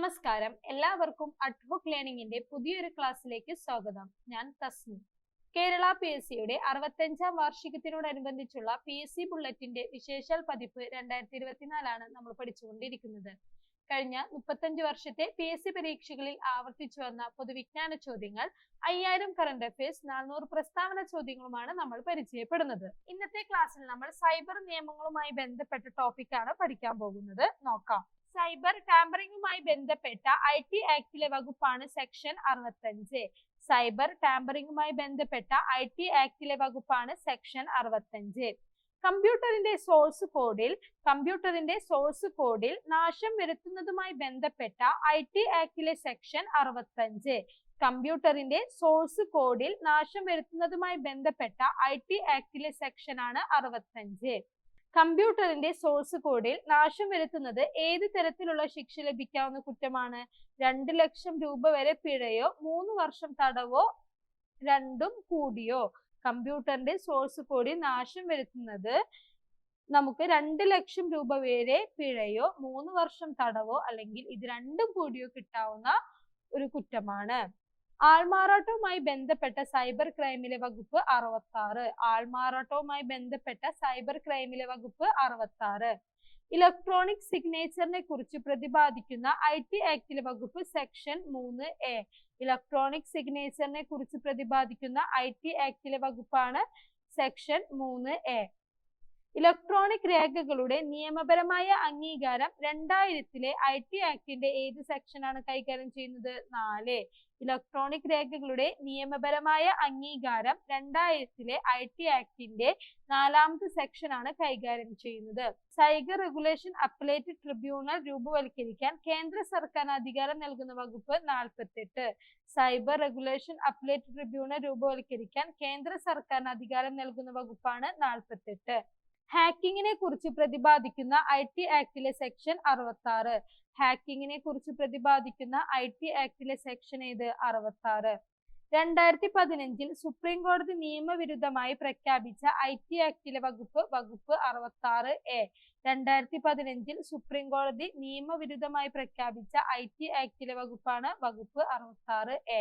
നമസ്കാരം. എല്ലാവർക്കും അഡ്വോക് ലേണിംഗിന്റെ പുതിയൊരു ക്ലാസ്സിലേക്ക് സ്വാഗതം. ഞാൻ തസ്മി. കേരള പി എസ് സിയുടെ അറുപത്തഞ്ചാം വാർഷികത്തിനോടനുബന്ധിച്ചുള്ള പി എസ് സി ബുള്ളറ്റിന്റെ വിശേഷാൽ പതിപ്പ് രണ്ടായിരത്തി ഇരുപത്തിനാലാണ് നമ്മൾ പഠിച്ചുകൊണ്ടിരിക്കുന്നത്. കഴിഞ്ഞ മുപ്പത്തഞ്ച് വർഷത്തെ പി എസ് സി പരീക്ഷകളിൽ ആവർത്തിച്ചു വന്ന പൊതുവിജ്ഞാന ചോദ്യങ്ങൾ അയ്യായിരം കറണ്ട് അഫയേഴ്സ് നാനൂറ് പ്രസ്താവന ചോദ്യങ്ങളുമാണ് നമ്മൾ പരിചയപ്പെടുന്നത്. ഇന്നത്തെ ക്ലാസ്സിൽ നമ്മൾ സൈബർ നിയമങ്ങളുമായി ബന്ധപ്പെട്ട ടോപ്പിക്കാണ് പഠിക്കാൻ പോകുന്നത്. നോക്കാം. സൈബർ ടാമ്പറിംഗുമായി ബന്ധപ്പെട്ട ഐ ടി ആക്ടിലെ വകുപ്പാണ് സെക്ഷൻ അറുപത്തഞ്ച്. സൈബർ ടാമ്പറിംഗുമായി ബന്ധപ്പെട്ട ഐ ടി ആക്ടിലെ വകുപ്പാണ് സെക്ഷൻ അറുപത്തഞ്ച്. കമ്പ്യൂട്ടറിന്റെ സോഴ്സ് കോഡിൽ കമ്പ്യൂട്ടറിന്റെ സോഴ്സ് കോഡിൽ നാശം വരുത്തുന്നതുമായി ബന്ധപ്പെട്ട ഐ ടി ആക്ടിലെ സെക്ഷൻ അറുപത്തഞ്ച്. കമ്പ്യൂട്ടറിന്റെ സോഴ്സ് കോഡിൽ നാശം വരുത്തുന്നതുമായി ബന്ധപ്പെട്ട ഐ ടി ആക്ടിലെ സെക്ഷനാണ് അറുപത്തഞ്ച്. കമ്പ്യൂട്ടറിന്റെ സോഴ്സ് കോഡിൽ നാശം വരുത്തുന്നത് ഏത് തരത്തിലുള്ള ശിക്ഷ ലഭിക്കാവുന്ന കുറ്റമാണ്? രണ്ട് ലക്ഷം രൂപ വരെ പിഴയോ മൂന്ന് വർഷം തടവോ രണ്ടും കൂടിയോ? കമ്പ്യൂട്ടറിന്റെ സോഴ്സ് കോഡിൽ നാശം വരുത്തുന്നത് നമുക്ക് രണ്ട് ലക്ഷം രൂപ വരെ പിഴയോ മൂന്ന് വർഷം തടവോ അല്ലെങ്കിൽ ഇത് രണ്ടും കൂടിയോ കിട്ടാവുന്ന ഒരു കുറ്റമാണ്. ആൾമാറാട്ടവുമായി ബന്ധപ്പെട്ട സൈബർ ക്രൈമിലെ വകുപ്പ് അറുപത്തി ആറ് ആൾമാറാട്ടവുമായി ബന്ധപ്പെട്ട സൈബർ ക്രൈമിലെ വകുപ്പ് അറുപത്തി ആറ് ഇലക്ട്രോണിക് സിഗ്നേച്ചറിനെ കുറിച്ച് പ്രതിപാദിക്കുന്ന ഐ ടി ആക്ടിലെ വകുപ്പ് സെക്ഷൻ മൂന്ന് എ. ഇലക്ട്രോണിക് സിഗ്നേച്ചറിനെ കുറിച്ച് പ്രതിപാദിക്കുന്ന ഐ ടി ആക്ടിലെ വകുപ്പാണ് സെക്ഷൻ മൂന്ന് എ. ഇലക്ട്രോണിക് രേഖകളുടെ നിയമപരമായ അംഗീകാരം രണ്ടായിരത്തിലെ ഐ ടി ആക്ടിന്റെ ഏത് സെക്ഷനാണ് കൈകാര്യം ചെയ്യുന്നത്? നാല്. ഇലക്ട്രോണിക് രേഖകളുടെ നിയമപരമായ അംഗീകാരം രണ്ടായിരത്തിലെ ഐ ടി ആക്ടിന്റെ നാലാമത്തെ സെക്ഷനാണ് കൈകാര്യം ചെയ്യുന്നത്. സൈബർ റെഗുലേഷൻ അപ്പലേറ്റ് ട്രിബ്യൂണൽ രൂപവൽക്കരിക്കാൻ കേന്ദ്ര സർക്കാർ അധികാരം നൽകുന്ന വകുപ്പ് നാൽപ്പത്തെട്ട് സൈബർ റെഗുലേഷൻ അപ്പലേറ്റ് ട്രിബ്യൂണൽ രൂപവൽക്കരിക്കാൻ കേന്ദ്ര സർക്കാരിന് അധികാരം നൽകുന്ന വകുപ്പാണ് നാൽപ്പത്തെട്ട് ഹാക്കിങ്ങിനെ കുറിച്ച് പ്രതിപാദിക്കുന്ന ഐ ടി ആക്ടിലെ സെക്ഷൻ അറുപത്തി ആറ് ഹാക്കിങ്ങിനെ കുറിച്ച് പ്രതിപാദിക്കുന്ന ഐ ടി ആക്ടിലെ സെക്ഷൻ ഏത്? അറുപത്തി ആറ് രണ്ടായിരത്തി പതിനഞ്ചിൽ സുപ്രീം കോടതി നിയമവിരുദ്ധമായി പ്രഖ്യാപിച്ച ഐ ടി ആക്ടിലെ വകുപ്പ് വകുപ്പ് അറുപത്തി ആറ് എ രണ്ടായിരത്തി പതിനഞ്ചിൽ സുപ്രീം കോടതി നിയമവിരുദ്ധമായി പ്രഖ്യാപിച്ച ഐ ടി ആക്ടിലെ വകുപ്പാണ് വകുപ്പ് അറുപത്തി ആറ് എ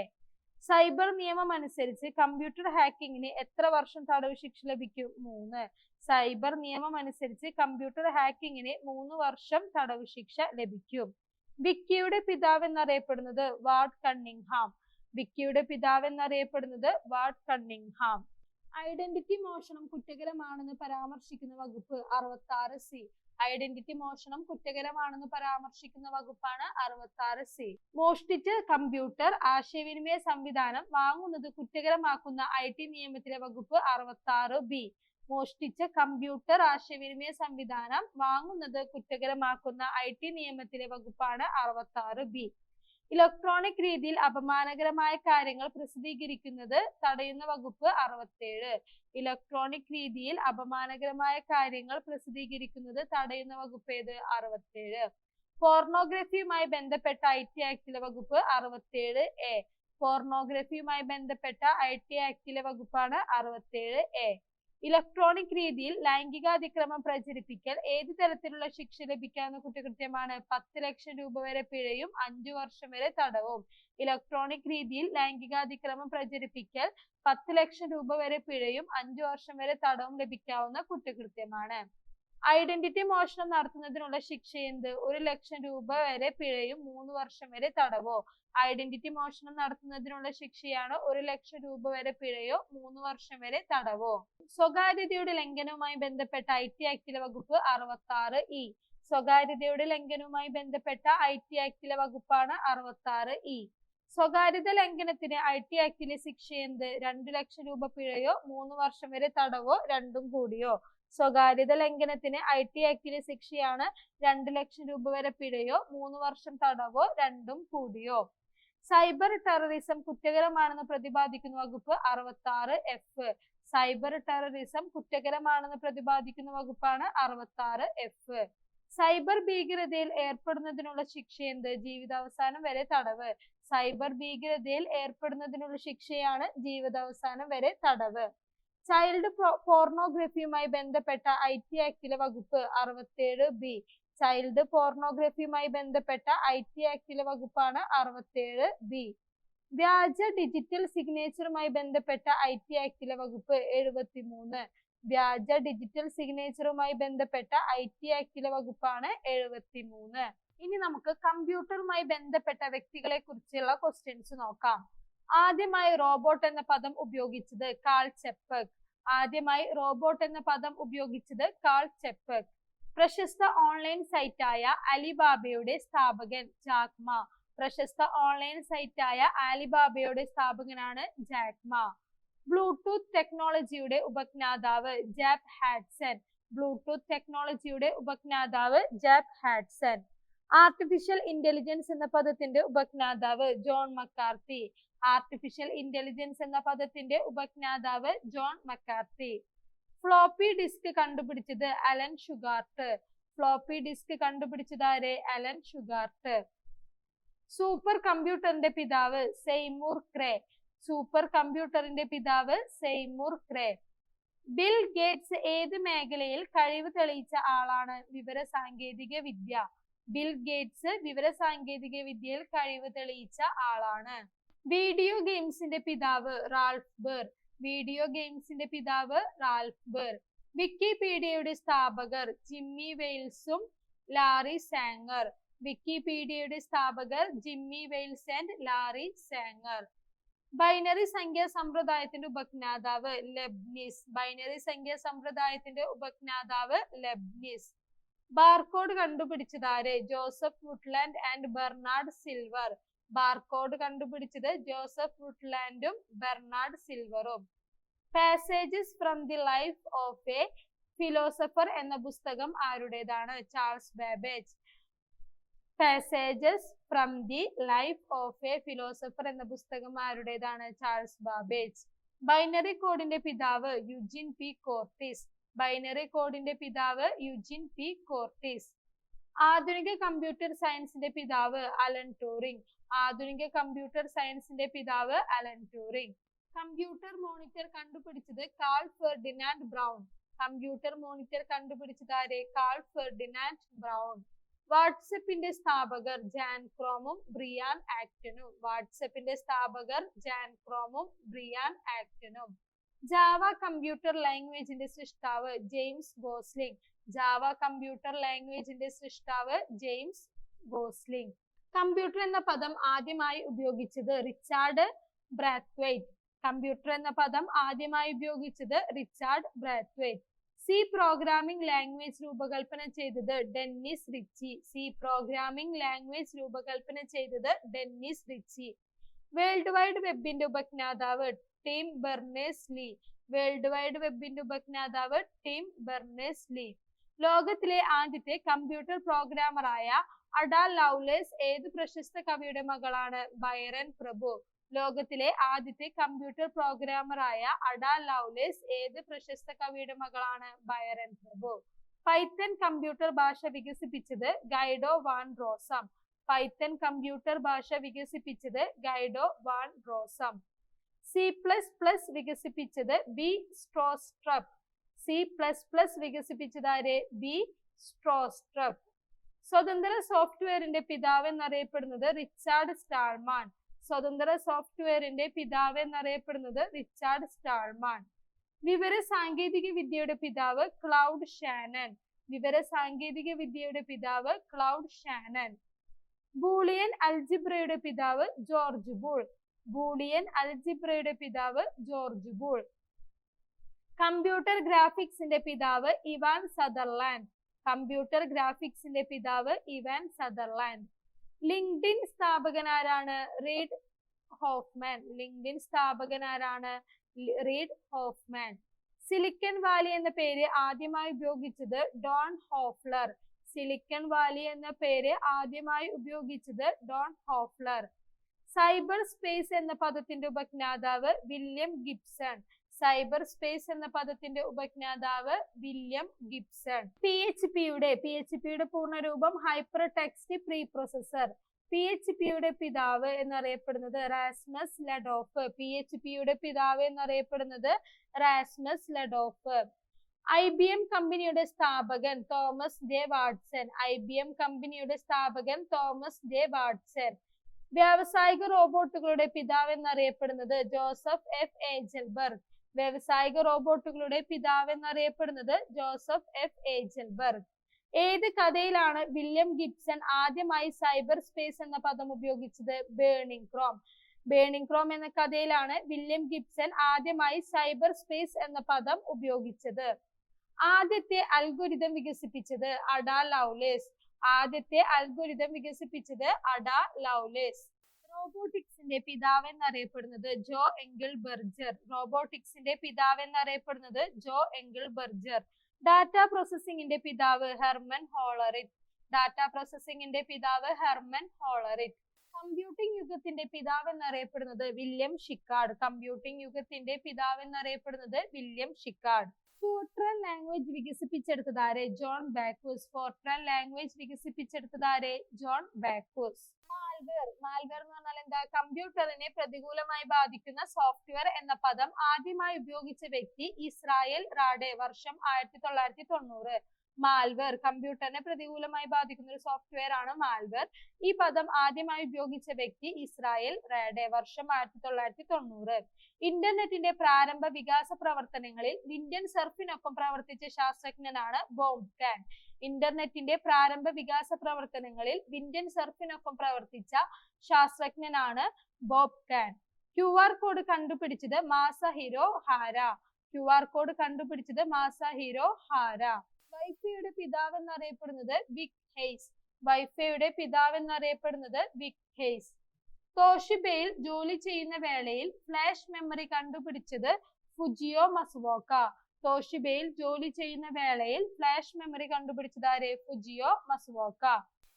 സൈബർ നിയമം അനുസരിച്ച് കമ്പ്യൂട്ടർ ഹാക്കിങ്ങിന് എത്ര വർഷം തടവ് ശിക്ഷ ലഭിക്കും? മൂന്ന്. സൈബർ നിയമം അനുസരിച്ച് കമ്പ്യൂട്ടർ ഹാക്കിങ്ങിന് മൂന്ന് വർഷം തടവ് ശിക്ഷ ലഭിക്കും. വിക്കിയുടെ പിതാവ് എന്നറിയപ്പെടുന്നത് വാർഡ് കണ്ണിംഗ്ഹാം വിക്കിയുടെ പിതാവ് എന്നറിയപ്പെടുന്നത് വാർഡ് കണ്ണിംഗ്ഹാം ഐഡന്റിറ്റി മോഷണം കുറ്റകരമാണെന്ന് പരാമർശിക്കുന്ന വകുപ്പ് അറുപത്തി ആറ് സി. ഐഡന്റിറ്റി മോഷണം കുറ്റകരമാണെന്ന് പരാമർശിക്കുന്ന വകുപ്പാണ് അറുപത്തി ആറ് സി. മോഷ്ടിച്ച് കമ്പ്യൂട്ടർ ആശയവിനിമയ സംവിധാനം വാങ്ങുന്നത് കുറ്റകരമാക്കുന്ന ഐ ടി നിയമത്തിലെ വകുപ്പ് അറുപത്തി ആറ് ബി. മോഷ്ടിച്ച കമ്പ്യൂട്ടർ ആശയവിനിമയ സംവിധാനം വാങ്ങുന്നത് കുറ്റകരമാക്കുന്ന ഐ ടി നിയമത്തിലെ വകുപ്പാണ് അറുപത്തി ആറ് ബി. ഇലക്ട്രോണിക് രീതിയിൽ അപമാനകരമായ കാര്യങ്ങൾ പ്രസിദ്ധീകരിക്കുന്നത് തടയുന്ന വകുപ്പ് അറുപത്തേഴ് ഇലക്ട്രോണിക് രീതിയിൽ അപമാനകരമായ കാര്യങ്ങൾ പ്രസിദ്ധീകരിക്കുന്നത് തടയുന്ന വകുപ്പ് ഏത്? അറുപത്തേഴ് പോർണോഗ്രഫിയുമായി ബന്ധപ്പെട്ട ഐ ടി ആക്ടിലെ വകുപ്പ് അറുപത്തേഴ് എ പോർണോഗ്രഫിയുമായി ബന്ധപ്പെട്ട ഐ ടി ആക്ടിലെ വകുപ്പാണ് അറുപത്തേഴ് എ ഇലക്ട്രോണിക് രീതിയിൽ ലൈംഗികാതിക്രമം പ്രചരിപ്പിക്കൽ ഏത് തരത്തിലുള്ള ശിക്ഷ ലഭിക്കാവുന്ന കുറ്റകൃത്യമാണ് പത്ത് ലക്ഷം രൂപ വരെ പിഴയും അഞ്ചു വർഷം വരെ തടവും. ഇലക്ട്രോണിക് രീതിയിൽ ലൈംഗികാതിക്രമം പ്രചരിപ്പിക്കൽ പത്ത് ലക്ഷം രൂപ വരെ പിഴയും അഞ്ചു വർഷം വരെ തടവും ലഭിക്കാവുന്ന കുറ്റകൃത്യമാണ്. ഐഡന്റിറ്റി മോഷണം നടത്തുന്നതിനുള്ള ശിക്ഷ എന്ത്? ഒരു ലക്ഷം രൂപ വരെ പിഴയും മൂന്ന് വർഷം വരെ തടവോ? ഐഡന്റിറ്റി മോഷണം നടത്തുന്നതിനുള്ള ശിക്ഷയാണ് ഒരു ലക്ഷം രൂപ വരെ പിഴയോ മൂന്ന് വർഷം വരെ തടവോ? സ്വകാര്യതയുടെ ലംഘനവുമായി ബന്ധപ്പെട്ട ഐ ടി ആക്ടിലെ വകുപ്പ് അറുപത്തി ആറ് ഇ. സ്വകാര്യതയുടെ ലംഘനവുമായി ബന്ധപ്പെട്ട ഐ ടി ആക്ടിലെ വകുപ്പാണ് അറുപത്തി ആറ് ഇ. സ്വകാര്യത ലംഘനത്തിന് ഐ ടി ആക്ടിലെ ശിക്ഷ എന്ത്? രണ്ടു ലക്ഷം രൂപ പിഴയോ മൂന്ന് വർഷം വരെ തടവോ? രണ്ടും കൂടിയോ? സ്വകാര്യത ലംഘനത്തിന് ഐ ടി ആക്ടിലെ ശിക്ഷയാണ് രണ്ട് ലക്ഷം രൂപ വരെ പിഴയോ മൂന്ന് വർഷം തടവോ രണ്ടും കൂടിയോ? സൈബർ ടെററിസം കുറ്റകരമാണെന്ന് പ്രതിപാദിക്കുന്ന വകുപ്പ് അറുപത്തി ആറ് എഫ് സൈബർ ടെററിസം കുറ്റകരമാണെന്ന് പ്രതിപാദിക്കുന്ന വകുപ്പാണ് അറുപത്തി ആറ് എഫ് സൈബർ ഭീകരതയിൽ ഏർപ്പെടുന്നതിനുള്ള ശിക്ഷ എന്ത്? ജീവിതാവസാനം വരെ തടവ്. സൈബർ ഭീകരതയിൽ ഏർപ്പെടുന്നതിനുള്ള ശിക്ഷയാണ് ജീവിതാവസാനം വരെ തടവ്. ചൈൽഡ് പോർണോഗ്രഫിയുമായി ബന്ധപ്പെട്ട ഐ ടി ആക്ടിലെ വകുപ്പ് അറുപത്തേഴ് ബി ചൈൽഡ് പോർണോഗ്രഫിയുമായി ബന്ധപ്പെട്ട ഐ ടി ആക്ടിലെ വകുപ്പാണ് അറുപത്തേഴ് ബി വ്യാജ ഡിജിറ്റൽ സിഗ്നേച്ചറുമായി ബന്ധപ്പെട്ട ഐ ടി ആക്ടിലെ വകുപ്പ് എഴുപത്തിമൂന്ന്. വ്യാജ ഡിജിറ്റൽ സിഗ്നേച്ചറുമായി ബന്ധപ്പെട്ട ഐ ടി ആക്ടിലെ വകുപ്പാണ് എഴുപത്തിമൂന്ന്. ഇനി നമുക്ക് കമ്പ്യൂട്ടറുമായി ബന്ധപ്പെട്ട വ്യക്തികളെ കുറിച്ചുള്ള ക്വസ്റ്റ്യൻസ് നോക്കാം. ആദ്യമായി റോബോട്ട് എന്ന പദം ഉപയോഗിച്ചത് കാൾ ചെപ്പക്. ആദ്യമായി റോബോട്ട് എന്ന പദം ഉപയോഗിച്ചത് കാൾ ചെപ്പക്. പ്രശസ്ത ഓൺലൈൻ സൈറ്റായ അലിബാബയുടെ സ്ഥാപകൻ ജാക്മ. പ്രശസ്ത ഓൺലൈൻ സൈറ്റായ ആലിബാബയുടെ സ്ഥാപകനാണ് ജാക്മ. ബ്ലൂടൂത്ത് ടെക്നോളജിയുടെ ഉപജ്ഞാതാവ് ജാബ് ഹാഡ്സൺ ബ്ലൂടൂത്ത് ടെക്നോളജിയുടെ ഉപജ്ഞാതാവ് ജാബ് ഹാഡ്സൺ ആർട്ടിഫിഷ്യൽ ഇന്റലിജൻസ് എന്ന പദത്തിന്റെ ഉപജ്ഞാതാവ് ജോൺ മക്കാർത്തി. ആർട്ടിഫിഷ്യൽ ഇന്റലിജൻസ് എന്ന പദത്തിന്റെ ഉപജ്ഞാതാവ് ജോൺ മക്കാർത്തി. ഫ്ലോപ്പി ഡിസ്ക് കണ്ടുപിടിച്ചത് അലൻ ഷുഗാർട്ട്. ഫ്ലോപ്പി ഡിസ്ക് കണ്ടുപിടിച്ചത് ആരെ? Allen Shugart. സൂപ്പർ കമ്പ്യൂട്ടറിന്റെ പിതാവ് സെയ്മൂർ ക്രേ. സൂപ്പർ കമ്പ്യൂട്ടറിന്റെ പിതാവ് സെയ്മൂർ ക്രേ. ബിൽ ഗേറ്റ്സ് ഏത് മേഖലയിൽ കഴിവ് തെളിയിച്ച ആളാണ്? വിവര സാങ്കേതിക വിദ്യ ബിൽ ഗേറ്റ്സ് വിവര സാങ്കേതിക വിദ്യയിൽ കഴിവ് തെളിയിച്ച ആളാണ്. വീഡിയോ ഗെയിംസിന്റെ പിതാവ് റാൾഫ് ബെർ. വീഡിയോ ഗെയിംസിന്റെ പിതാവ് റാൽഫ് ബെർ. വിക്കിപീഡിയയുടെ സ്ഥാപകർ ജിമ്മി വെയിൽസും ലാറി സാങ്ങർ വിക്കിപീഡിയയുടെ സ്ഥാപകർ Jimmy Wales and Larry Sanger binary സംഖ്യാ സമ്പ്രദായത്തിന്റെ ഉപജ്ഞാതാവ് ലെബ്നിസ്. ബൈനറി സംഖ്യാ സമ്പ്രദായത്തിന്റെ ഉപജ്ഞാതാവ് ലെബ്നിസ്. ബാർകോഡ് കണ്ടുപിടിച്ചത് ആര് Joseph Woodland and Bernard Silver. Barcode കണ്ടുപിടിച്ചത് ജോസഫ് വുഡ്ലാൻഡും Bernard സിൽവറും. Passages from the life of a philosopher എന്ന പുസ്തകം ആരുടേതാണ്? Charles Babbage. Passages from the life of a philosopher എന്ന പുസ്തകം ആരുടേതാണ്? Charles Babbage. ബൈനറി കോഡിന്റെ പിതാവ് യുജിൻ പി കോർട്ടിസ്. ബൈനറി കോഡിന്റെ പിതാവ് യുജിൻ പി കോർട്ടീസ് ആധുനിക കമ്പ്യൂട്ടർ സയൻസിന്റെ പിതാവ് അലൻ ടൂറിംഗ് ആധുനിക കമ്പ്യൂട്ടർ സയൻസിന്റെ പിതാവ് അലൻ ടൂറിംഗ് കമ്പ്യൂട്ടർ മോണിറ്റർ കണ്ടുപിടിച്ചത് Karl Ferdinand Braun computer monitor കണ്ടുപിടിച്ചത് ആരെ? കാൾ ഫെർഡിനാൻഡ് ബ്രൗൺ വാട്സപ്പിന്റെ സ്ഥാപകർ ജാൻ ക്രോമും ബ്രിയാൻ ആക്ടനും വാട്സപ്പിന്റെ സ്ഥാപകർ ജാൻ ക്രോമും ബ്രിയാൻ ആക്ടനും ജാവ കമ്പ്യൂട്ടർ ലാംഗ്വേജിന്റെ സൃഷ്ടാവ് ജെയിംസ് ഗോസ്ലിംഗ്. ജാവ കമ്പ്യൂട്ടർ ലാംഗ്വേജിന്റെ സൃഷ്ടാവ് ജെയിംസ് ഗോസ്ലിംഗ്. കമ്പ്യൂട്ടർ എന്ന പദം ആദ്യമായി ഉപയോഗിച്ചത് റിച്ചാർഡ് ബ്രാത്വേറ്റ് കമ്പ്യൂട്ടർ എന്ന പദം ആദ്യമായി ഉപയോഗിച്ചത് Richard Braithwaite C programming language രൂപകൽപ്പന ചെയ്തത് Dennis Ritchie. C programming language രൂപകൽപ്പന ചെയ്തത് ഡെന്നിസ് റിച്ചി. വേൾഡ് വൈഡ് വെബിന്റെ ഉപജ്ഞാതാവ് Tim Berners Lee. World wide വെബിന്റെ ഉപജ്ഞാതാവ് ടിം ബെർണേസ് ലീ. ലോകത്തിലെ ആദ്യത്തെ കമ്പ്യൂട്ടർ പ്രോഗ്രാമറായ അഡാ ലൗലേസ് ഏത് പ്രശസ്ത കവിയുടെ മകളാണ്? ബൈറൻ പ്രഭു. ലോകത്തിലെ ആദ്യത്തെ കമ്പ്യൂട്ടർ പ്രോഗ്രാമറായ അഡാ ലൗലേസ് ഏത് പ്രശസ്ത കവിയുടെ മകളാണ്? ബൈറൻ പ്രഭു. പൈത്തൻ കമ്പ്യൂട്ടർ ഭാഷ വികസിപ്പിച്ചത് Guido van Rossum. Python computer ഭാഷ വികസിപ്പിച്ചത് Guido van Rossum. C plus plus വികസിപ്പിച്ചത് B Stroustrup C plus plus വികസിപ്പിച്ചത് ആര്? ബി സ്ട്രോസ്ട്രപ്പ് സ്വതന്ത്ര സോഫ്റ്റ്വെയറിന്റെ പിതാവ് എന്നറിയപ്പെടുന്നത് റിച്ചാർഡ് സ്റ്റാൾമാൻ. സ്വതന്ത്ര സോഫ്റ്റ്വെയറിന്റെ പിതാവ് എന്നറിയപ്പെടുന്നത് റിച്ചാർഡ് സ്റ്റാൾമാൻ. വിവര സാങ്കേതിക വിദ്യയുടെ പിതാവ് ക്ലൗഡ് ഷാനൻ. വിവര സാങ്കേതിക വിദ്യയുടെ പിതാവ് ക്ലൗഡ് ഷാനൻ. ബൂളിയൻ അൽജിബ്രയുടെ പിതാവ് ജോർജ് ബൂൾ. ബൂളിയൻ അൽജിബ്രയുടെ പിതാവ് ജോർജ് ബൂൾ. കമ്പ്യൂട്ടർ ഗ്രാഫിക്സിന്റെ പിതാവ് ഇവാൻ സദർലാൻഡ്. കമ്പ്യൂട്ടർ ഗ്രാഫിക്സിന്റെ പിതാവ് ഇവാൻ സദർലാൻഡ്. ലിങ്ക്ഡിൻ സ്ഥാപകനാരാണ് റീഡ് ഹോഫ്മാൻ. ലിങ്ക്ഡിൻ സ്ഥാപകനാരാണ് റീഡ് ഹോഫ്മാൻ. സിലിക്കൺ വാലി എന്ന പേര് ആദ്യമായി ഉപയോഗിച്ചത് ഡോൺ ഹോഫ്ലർ. സിലിക്കൺ വാലി എന്ന പേര് ആദ്യമായി ഉപയോഗിച്ചത് ഡോൺ ഹോഫ്ലർ. സൈബർ സ്പേസ് എന്ന പദത്തിന്റെ ഉപജ്ഞാതാവ് വില്യം ഗിബ്സൺ. സൈബർ സ്പേസ് എന്ന പദത്തിന്റെ ഉപജ്ഞാതാവ് വില്യം ഗിബ്സൺ. പി എച്ച് പിയുടെ പി എച്ച് പിയുടെ പൂർണരൂപം hypertext preprocessor P H പിയുടെ പിതാവ് എന്നറിയപ്പെടുന്നത് റാസ്മസ് ലഡോഫ് പി എച്ച് പിയുടെ പിതാവ് എന്നറിയപ്പെടുന്നത് Rasmus Lerdorf I B M കമ്പനിയുടെ സ്ഥാപകൻ Thomas J Watson. I B M കമ്പനിയുടെ സ്ഥാപകൻ തോമസ് ജെ വാട്സൺ. വ്യാവസായിക റോബോട്ടുകളുടെ പിതാവ് എന്നറിയപ്പെടുന്നത് ജോസഫ് എഫ് ഏജൽബർഗ്. വ്യാവസായിക റോബോട്ടുകളുടെ പിതാവ് എന്നറിയപ്പെടുന്നത് ജോസഫ് എഫ് ഏജൽബർഗ്. ഏത് കഥയിലാണ് വില്യം ഗിബ്സൺ ആദ്യമായി സൈബർ സ്പേസ് എന്ന പദം ഉപയോഗിച്ചത്? Burning Chrome. ബേണിംഗ് ക്രോം എന്ന കഥയിലാണ് വില്യം ഗിബ്സൺ ആദ്യമായി സൈബർ സ്പേസ് എന്ന പദം ഉപയോഗിച്ചത്. ആദ്യത്തെ അൽഗുരിതം വികസിപ്പിച്ചത് അഡാ ലൗലേസ്. ആദ്യത്തെ അൽഗോരിതം വികസിപ്പിച്ചത് അഡ ലൗലേസ്. റോബോട്ടിക്സിന്റെ പിതാവ് എന്നറിയപ്പെടുന്നത് ജോ എങ്കിൾ ബർജർ. റോബോട്ടിക്സിന്റെ പിതാവ് എന്നറിയപ്പെടുന്നത് ജോ എങ്കിൾ ബർജർ. ഡാറ്റ പ്രോസസ്സിംഗിന്റെ പിതാവ് ഹെർമൻ ഹോളറിറ്റ്. ഡാറ്റ പ്രോസസ്സിംഗിന്റെ പിതാവ് ഹെർമൻ ഹോളറിറ്റ്. കമ്പ്യൂട്ടിംഗ് യുഗത്തിന്റെ പിതാവ് എന്നറിയപ്പെടുന്നത് വില്യം ഷിക്കാർഡ്. കമ്പ്യൂട്ടിംഗ് യുഗത്തിന്റെ പിതാവ് എന്നറിയപ്പെടുന്നത് വില്യം ഷിക്കാർഡ്. ഫോർട്രാൻ ലാംഗ്വേജ് വികസിപ്പിച്ചെടുത്തതാരെ ജോൺ ബാക്കൂസ്. ഫോർട്രാൻ ലാംഗ്വേജ് വികസിപ്പിച്ചെടുത്തതാരെ ജോൺ ബാക്കൂസ്. മാൽവെയർ മാൽവെയർ എന്ന് പറഞ്ഞാൽ എന്താ? കമ്പ്യൂട്ടറിനെ പ്രതികൂലമായി ബാധിക്കുന്ന സോഫ്റ്റ്വെയർ എന്ന പദം ആദ്യമായി ഉപയോഗിച്ച വ്യക്തി ഇസ്രായേൽ റാഡെ. വർഷം ആയിരത്തി തൊള്ളായിരത്തി തൊണ്ണൂറ് മാൽവെയർ കമ്പ്യൂട്ടറിനെ പ്രതികൂലമായി ബാധിക്കുന്ന ഒരു സോഫ്റ്റ്വെയർ ആണ് മാൽവെയർ ഈ പദം ആദ്യമായി ഉപയോഗിച്ച വ്യക്തി ഇസ്രായേൽ റേഡെ വർഷം ആയിരത്തി തൊള്ളായിരത്തി തൊണ്ണൂറ് ഇന്റർനെറ്റിന്റെ പ്രാരംഭ വികാസ പ്രവർത്തനങ്ങളിൽ ഇന്ത്യൻ സർഫിനൊപ്പം പ്രവർത്തിച്ച ശാസ്ത്രജ്ഞനാണ് ബോംകാൻ ഇന്റർനെറ്റിന്റെ പ്രാരംഭ വികാസ പ്രവർത്തനങ്ങളിൽ വിൻഡ്യൻ സർഫിനൊപ്പം പ്രവർത്തിച്ച ശാസ്ത്രജ്ഞനാണ് Bob Kahn Q R code കണ്ടുപിടിച്ചത് Masahiro Hara. Q R code കണ്ടുപിടിച്ചത് മാസഹിരോ ഹാര. വൈഫൈയുടെ പിതാവ് എന്നറിയപ്പെടുന്നത് വിക് ഹെയ്സ്. വൈഫയുടെ പിതാവ് എന്നറിയപ്പെടുന്നത് വിക് ഹെയ്സ്. തോഷിബയിൽ ജോലി ചെയ്യുന്ന വേളയിൽ ഫ്ലാഷ് മെമ്മറി കണ്ടുപിടിച്ചത് ഫുജിയോ മസുവോക്ക. തോഷിബയിൽ ജോലി ചെയ്യുന്ന വേളയിൽ ഫ്ലാഷ് മെമ്മറി കണ്ടുപിടിച്ചത് ആരെ? ഫുജിയോ മസുവോക്ക.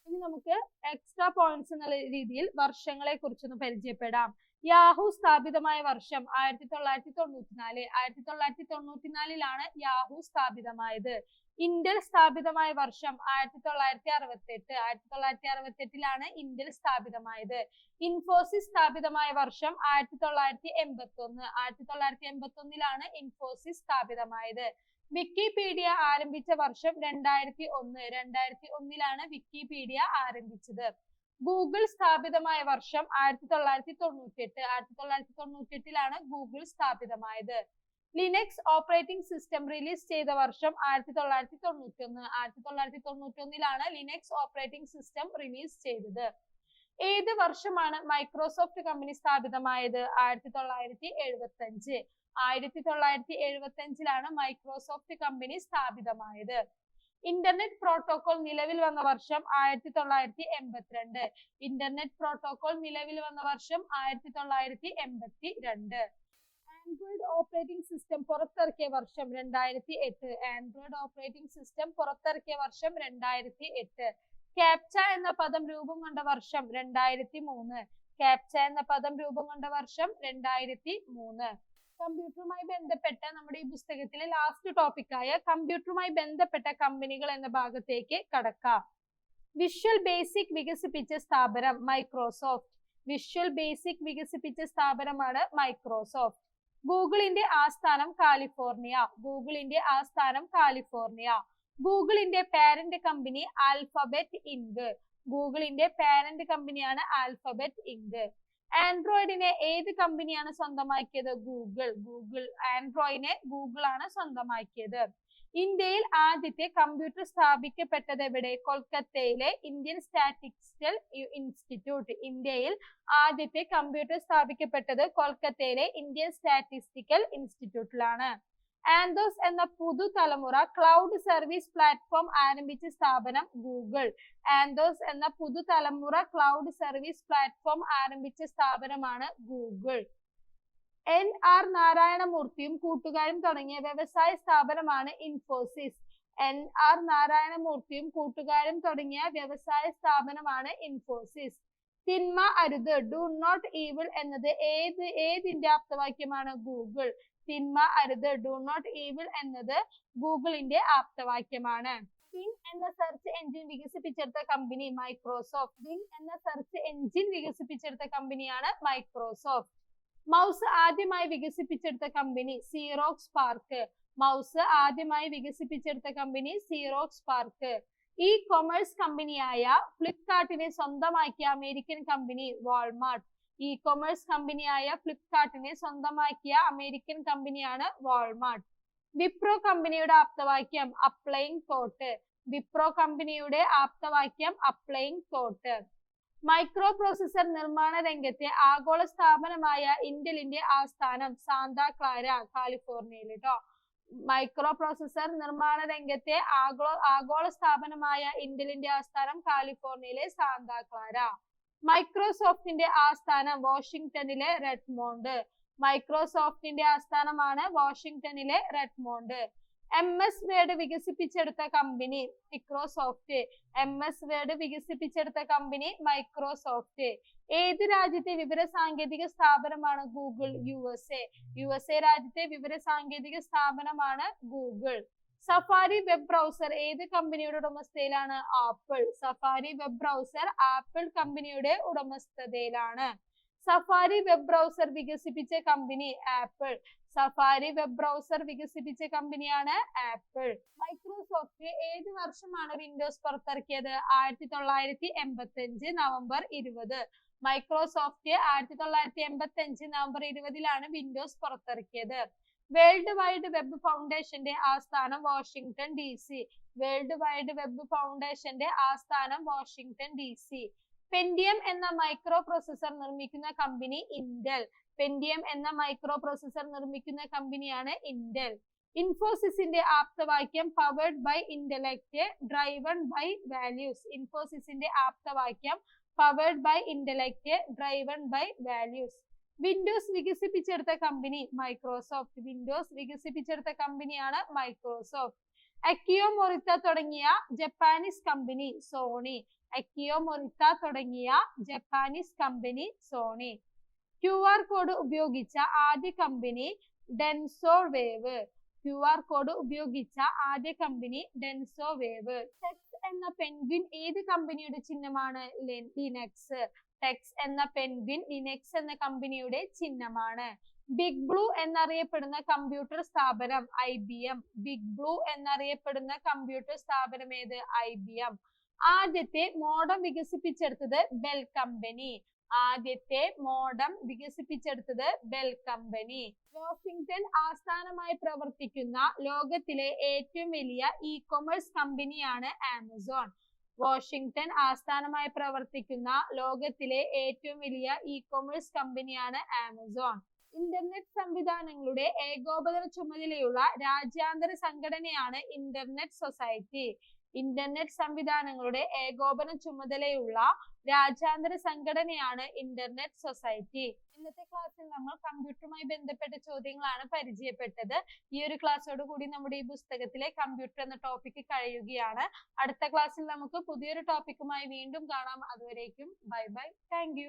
ഇനി നമുക്ക് എക്സ്ട്രാ പോയിന്റ്സ് എന്നുള്ള രീതിയിൽ വർഷങ്ങളെ കുറിച്ചൊന്ന് പരിചയപ്പെടാം. യാഹു സ്ഥാപിതമായ വർഷം ആയിരത്തി തൊള്ളായിരത്തി തൊണ്ണൂറ്റിനാല് ആയിരത്തി തൊള്ളായിരത്തി തൊണ്ണൂറ്റിനാലിലാണ് യാഹു സ്ഥാപിതമായത്. ഇന്റൽ സ്ഥാപിതമായ വർഷം ആയിരത്തി തൊള്ളായിരത്തി അറുപത്തി എട്ട് ആയിരത്തി തൊള്ളായിരത്തി അറുപത്തി എട്ടിലാണ് ഇന്റൽ സ്ഥാപിതമായത്. ഇൻഫോസിസ് സ്ഥാപിതമായ വർഷം ആയിരത്തി തൊള്ളായിരത്തി എൺപത്തി ഒന്ന് ആയിരത്തി തൊള്ളായിരത്തി എൺപത്തി ഒന്നിലാണ് ഇൻഫോസിസ് സ്ഥാപിതമായത്. വിക്കിപീഡിയ ആരംഭിച്ച വർഷം രണ്ടായിരത്തി ഒന്ന് രണ്ടായിരത്തി ഒന്നിലാണ് വിക്കിപീഡിയ ആരംഭിച്ചത്. ഗൂഗിൾ സ്ഥാപിതമായ വർഷം ആയിരത്തി തൊള്ളായിരത്തി തൊണ്ണൂറ്റി എട്ട് ആയിരത്തി തൊള്ളായിരത്തി തൊണ്ണൂറ്റി എട്ടിലാണ് ഗൂഗിൾ സ്ഥാപിതമായത്. ലിനക്സ് ഓപ്പറേറ്റിംഗ് സിസ്റ്റം റിലീസ് ചെയ്ത വർഷം ആയിരത്തി തൊള്ളായിരത്തി തൊണ്ണൂറ്റി ഒന്ന് ആയിരത്തി തൊള്ളായിരത്തി തൊണ്ണൂറ്റി ഒന്നിലാണ് ലിനക്സ് ഓപ്പറേറ്റിംഗ് സിസ്റ്റം റിലീസ് ചെയ്തത്. ഏത് വർഷമാണ് മൈക്രോസോഫ്റ്റ് കമ്പനി സ്ഥാപിതമായത്? ആയിരത്തി തൊള്ളായിരത്തി എഴുപത്തി അഞ്ച് ആയിരത്തി തൊള്ളായിരത്തി എഴുപത്തി അഞ്ചിലാണ് മൈക്രോസോഫ്റ്റ് കമ്പനി സ്ഥാപിതമായത്. ഇന്റർനെറ്റ് പ്രോട്ടോകോൾ നിലവിൽ വന്ന വർഷം ആയിരത്തി തൊള്ളായിരത്തി എൺപത്തിരണ്ട് ഇന്റർനെറ്റ് പ്രോട്ടോകോൾ നിലവിൽ വന്ന വർഷം ആയിരത്തി തൊള്ളായിരത്തി എൺപത്തി രണ്ട് ആൻഡ്രോയിഡ് ഓപ്പറേറ്റിംഗ് സിസ്റ്റം പുറത്തിറക്കിയ വർഷം രണ്ടായിരത്തി എട്ട് ആൻഡ്രോയിഡ് ഓപ്പറേറ്റിംഗ് സിസ്റ്റം പുറത്തിറക്കിയ വർഷം രണ്ടായിരത്തി എട്ട് ക്യാപ്ച എന്ന പദം രൂപം കൊണ്ട വർഷം രണ്ടായിരത്തി മൂന്ന് ക്യാപ്ച എന്ന പദം രൂപം കൊണ്ട വർഷം രണ്ടായിരത്തി മൂന്ന് കമ്പ്യൂട്ടറുമായി ബന്ധപ്പെട്ട നമ്മുടെ ഈ പുസ്തകത്തിലെ ലാസ്റ്റ് ടോപ്പിക്കായ കമ്പ്യൂട്ടറുമായി ബന്ധപ്പെട്ട കമ്പനികൾ എന്ന ഭാഗത്തേക്ക് കടക്കാം. വിഷ്വൽ ബേസിക് വികസിപ്പിച്ച സ്ഥാപനം മൈക്രോസോഫ്റ്റ് വിഷ്വൽ ബേസിക് വികസിപ്പിച്ച സ്ഥാപനമാണ് മൈക്രോസോഫ്റ്റ് ഗൂഗിളിന്റെ ആസ്ഥാനം കാലിഫോർണിയ. ഗൂഗിളിന്റെ ആസ്ഥാനം കാലിഫോർണിയ. ഗൂഗിളിന്റെ പാരന്റ് കമ്പനി ആൽഫബെറ്റ് ഇങ്ക് ഗൂഗിളിന്റെ പാരന്റ് കമ്പനിയാണ് ആൽഫബെറ്റ് ഇങ്ക് ആൻഡ്രോയിഡിനെ ഏത് കമ്പനിയാണ് സ്വന്തമാക്കിയത്? ഗൂഗിൾ ഗൂഗിൾ ആൻഡ്രോയിഡിനെ ഗൂഗിൾ ആണ് സ്വന്തമാക്കിയത്. ഇന്ത്യയിൽ ആദ്യത്തെ കമ്പ്യൂട്ടർ സ്ഥാപിക്കപ്പെട്ടത് എവിടെ? കൊൽക്കത്തയിലെ ഇന്ത്യൻ സ്റ്റാറ്റിസ്റ്റിക്കൽ ഇൻസ്റ്റിറ്റ്യൂട്ട് ഇന്ത്യയിൽ ആദ്യത്തെ കമ്പ്യൂട്ടർ സ്ഥാപിക്കപ്പെട്ടത് കൊൽക്കത്തയിലെ ഇന്ത്യൻ സ്റ്റാറ്റിസ്റ്റിക്കൽ ഇൻസ്റ്റിറ്റ്യൂട്ടിലാണ് ആൻഡോസ് എന്ന പുതുതലമുറ ക്ലൗഡ് സർവീസ് പ്ലാറ്റ്ഫോം ആരംഭിച്ച സ്ഥാപനം ഗൂഗിൾ ആൻഡോസ് എന്ന പുതുതലമുറ ക്ലൗഡ് സർവീസ് പ്ലാറ്റ്ഫോം ആരംഭിച്ച സ്ഥാപനമാണ് ഗൂഗിൾ എൻ ആർ നാരായണമൂർത്തിയും കൂട്ടുകാരും തുടങ്ങിയ വ്യവസായ സ്ഥാപനമാണ് ഇൻഫോസിസ് എൻ ആർ നാരായണമൂർത്തിയും കൂട്ടുകാരും തുടങ്ങിയ വ്യവസായ സ്ഥാപനമാണ് ഇൻഫോസിസ് തിന്മ അരുത് ഡു നോട്ട് ഈവിൾ എന്നത് ഏത് ഏതിന്റെ ആപ്തവാക്യമാണ് ഗൂഗിൾ തിന്മ അരുത് ഡു നോട്ട് ഈവിൾ എന്നത് ഗൂഗിളിന്റെ ആപ്തവാക്യമാണ്. ബിങ് എന്ന സെർച്ച് എഞ്ചിൻ വികസിപ്പിച്ചെടുത്ത കമ്പനി മൈക്രോസോഫ്റ്റ് ബിങ് എന്ന സെർച്ച് എഞ്ചിൻ വികസിപ്പിച്ചെടുത്ത കമ്പനിയാണ് മൈക്രോസോഫ്റ്റ് മൗസ് ആദ്യമായി വികസിപ്പിച്ചെടുത്ത കമ്പനി സീറോക്സ് പാർക്ക് മൗസ് ആദ്യമായി വികസിപ്പിച്ചെടുത്ത company Xerox PARC e commerce കമ്പനിയായ ഫ്ലിപ്കാർട്ടിനെ സ്വന്തമാക്കിയ American company Walmart e commerce കമ്പനിയായ ഫ്ലിപ്കാർട്ടിനെ സ്വന്തമാക്കിയ അമേരിക്കൻ കമ്പനിയാണ് വാൾമാർട്ട് വിപ്രോ കമ്പനിയുടെ ആപ്തവാക്യം അപ്ലൈങ് തോട്ട് വിപ്രോ കമ്പനിയുടെ ആപ്തവാക്യം അപ്ലൈങ് തോട്ട് മൈക്രോ പ്രോസസർ നിർമ്മാണ രംഗത്തെ ആഗോള സ്ഥാപനമായ ഇന്റലിന്റെ ആസ്ഥാനം സാന്താ ക്ലാര കാലിഫോർണിയയിൽ കേട്ടോ മൈക്രോ പ്രോസസർ നിർമ്മാണ രംഗത്തെ ആഗോള ആഗോള സ്ഥാപനമായ ഇന്റലിന്റെ ആസ്ഥാനം കാലിഫോർണിയയിലെ സാന്താ ക്ലാര. മൈക്രോസോഫ്റ്റിന്റെ ആസ്ഥാനം വാഷിംഗ്ടണിലെ റെഡ്മോണ്ട്. മൈക്രോസോഫ്റ്റിന്റെ ആസ്ഥാനമാണ് വാഷിംഗ്ടണിലെ റെഡ്മോണ്ട്. എം എസ് വേർഡ് വികസിപ്പിച്ചെടുത്ത company Microsoft M S Word വികസിപ്പിച്ചെടുത്ത കമ്പനി മൈക്രോസോഫ്റ്റ് ഏത് രാജ്യത്തെ വിവര സാങ്കേതിക സ്ഥാപനമാണ് Google U S A U S A രാജ്യത്തെ വിവര സാങ്കേതിക സ്ഥാപനമാണ് ഗൂഗിൾ സഫാരി വെബ് ബ്രൗസർ ഏത് കമ്പനിയുടെ ഉടമസ്ഥതയിലാണ്? Apple. Safari web browser Apple കമ്പനിയുടെ ഉടമസ്ഥതയിലാണ്. സഫാരി വെബ് ബ്രൗസർ വികസിപ്പിച്ച company Apple. Safari web browser വികസിപ്പിച്ച കമ്പനിയാണ് ആപ്പിൾ. മൈക്രോസോഫ്റ്റ് ഏത് വർഷമാണ് വിൻഡോസ് പുറത്തിറക്കിയത്? ആയിരത്തി തൊള്ളായിരത്തി എൺപത്തി അഞ്ച് നവംബർ ഇരുപത്. മൈക്രോസോഫ്റ്റ് ആയിരത്തി തൊള്ളായിരത്തി എൺപത്തി അഞ്ച് നവംബർ ഇരുപതിലാണ് വിൻഡോസ് പുറത്തിറക്കിയത്. വേൾഡ് വൈഡ് വെബ് ഫൗണ്ടേഷന്റെ ആസ്ഥാനം Washington D C world wide web ഫൗണ്ടേഷന്റെ ആസ്ഥാനം വാഷിംഗ്ടൺ ഡി സി പെന്റിയം എന്ന മൈക്രോ പ്രോസസർ നിർമ്മിക്കുന്ന കമ്പനി ഇന്റൽ പെന്റിയം എന്ന മൈക്രോ പ്രോസസർ നിർമ്മിക്കുന്ന കമ്പനിയാണ് ഇന്റൽ ഇൻഫോസിസിന്റെ ആപ്തവാക്യം powered by intellect driven by values ഇൻഫോസിസിന്റെ ആപ്തവാക്യം powered by intellect driven by values Windows വികസിപ്പിച്ചെടുത്ത company Microsoft Windows വികസിപ്പിച്ചെടുത്ത കമ്പനിയാണ് മൈക്രോസോഫ്റ്റ് അക്കിയോ മൊറിത്ത തുടങ്ങിയ Japanese company Sony Akio Morita തുടങ്ങിയ Japanese company Sony Q R code ഉപയോഗിച്ച ആദ്യ company Denso Wave Q R code ഉപയോഗിച്ച ആദ്യ company Denso Wave Tux എന്ന പെൻഗ്വിൻ ഏത് കമ്പനിയുടെ ചിഹ്നമാണ്? ലിനക്സ് ടെക്സ് എന്ന പെൻഗ്വിൻ ലിനക്സ് എന്ന കമ്പനിയുടെ ചിഹ്നമാണ്. ബിഗ് ബ്ലൂ എന്നറിയപ്പെടുന്ന കമ്പ്യൂട്ടർ സ്ഥാപനം I B M big blue എന്നറിയപ്പെടുന്ന കമ്പ്യൂട്ടർ സ്ഥാപനം ഏത്? ഐ ബി എം ആദ്യത്തെ മോഡം വികസിപ്പിച്ചെടുത്തത് ബെൽ കമ്പനി ആദ്യത്തെ മോഡം വികസിപ്പിച്ചെടുത്തത് ബെൽ കമ്പനി വാഷിംഗ്ടൺ ആസ്ഥാനമായി പ്രവർത്തിക്കുന്ന ലോകത്തിലെ ഏറ്റവും വലിയ ഇ കൊമേഴ്സ് കമ്പനിയാണ് ആമസോൺ വാഷിംഗ്ടൺ ആസ്ഥാനമായി പ്രവർത്തിക്കുന്ന ലോകത്തിലെ ഏറ്റവും വലിയ ഇ കൊമേഴ്സ് കമ്പനിയാണ് ആമസോൺ. ഇന്റർനെറ്റ് സംവിധാനങ്ങളുടെ ഏകോപന ചുമതലയുള്ള രാജ്യാന്തര സംഘടനയാണ് ഇന്റർനെറ്റ് സൊസൈറ്റി ഇന്റർനെറ്റ് സംവിധാനങ്ങളുടെ ഏകോപന ചുമതലയുള്ള രാജ്യാന്തര സംഘടനയാണ് ഇന്റർനെറ്റ് സൊസൈറ്റി ഇന്നത്തെ ക്ലാസ്സിൽ നമ്മൾ കമ്പ്യൂട്ടറുമായി ബന്ധപ്പെട്ട ചോദ്യങ്ങളാണ് പരിചയപ്പെട്ടത്. ഈ ഒരു ക്ലാസ്സോട് കൂടി നമ്മുടെ ഈ പുസ്തകത്തിലെ കമ്പ്യൂട്ടർ എന്ന ടോപ്പിക്ക് കഴിയുകയാണ് അടുത്ത ക്ലാസ്സിൽ നമുക്ക് പുതിയൊരു ടോപ്പിക്കുമായി വീണ്ടും കാണാം. അതുവരേക്കും ബൈ ബൈ. താങ്ക്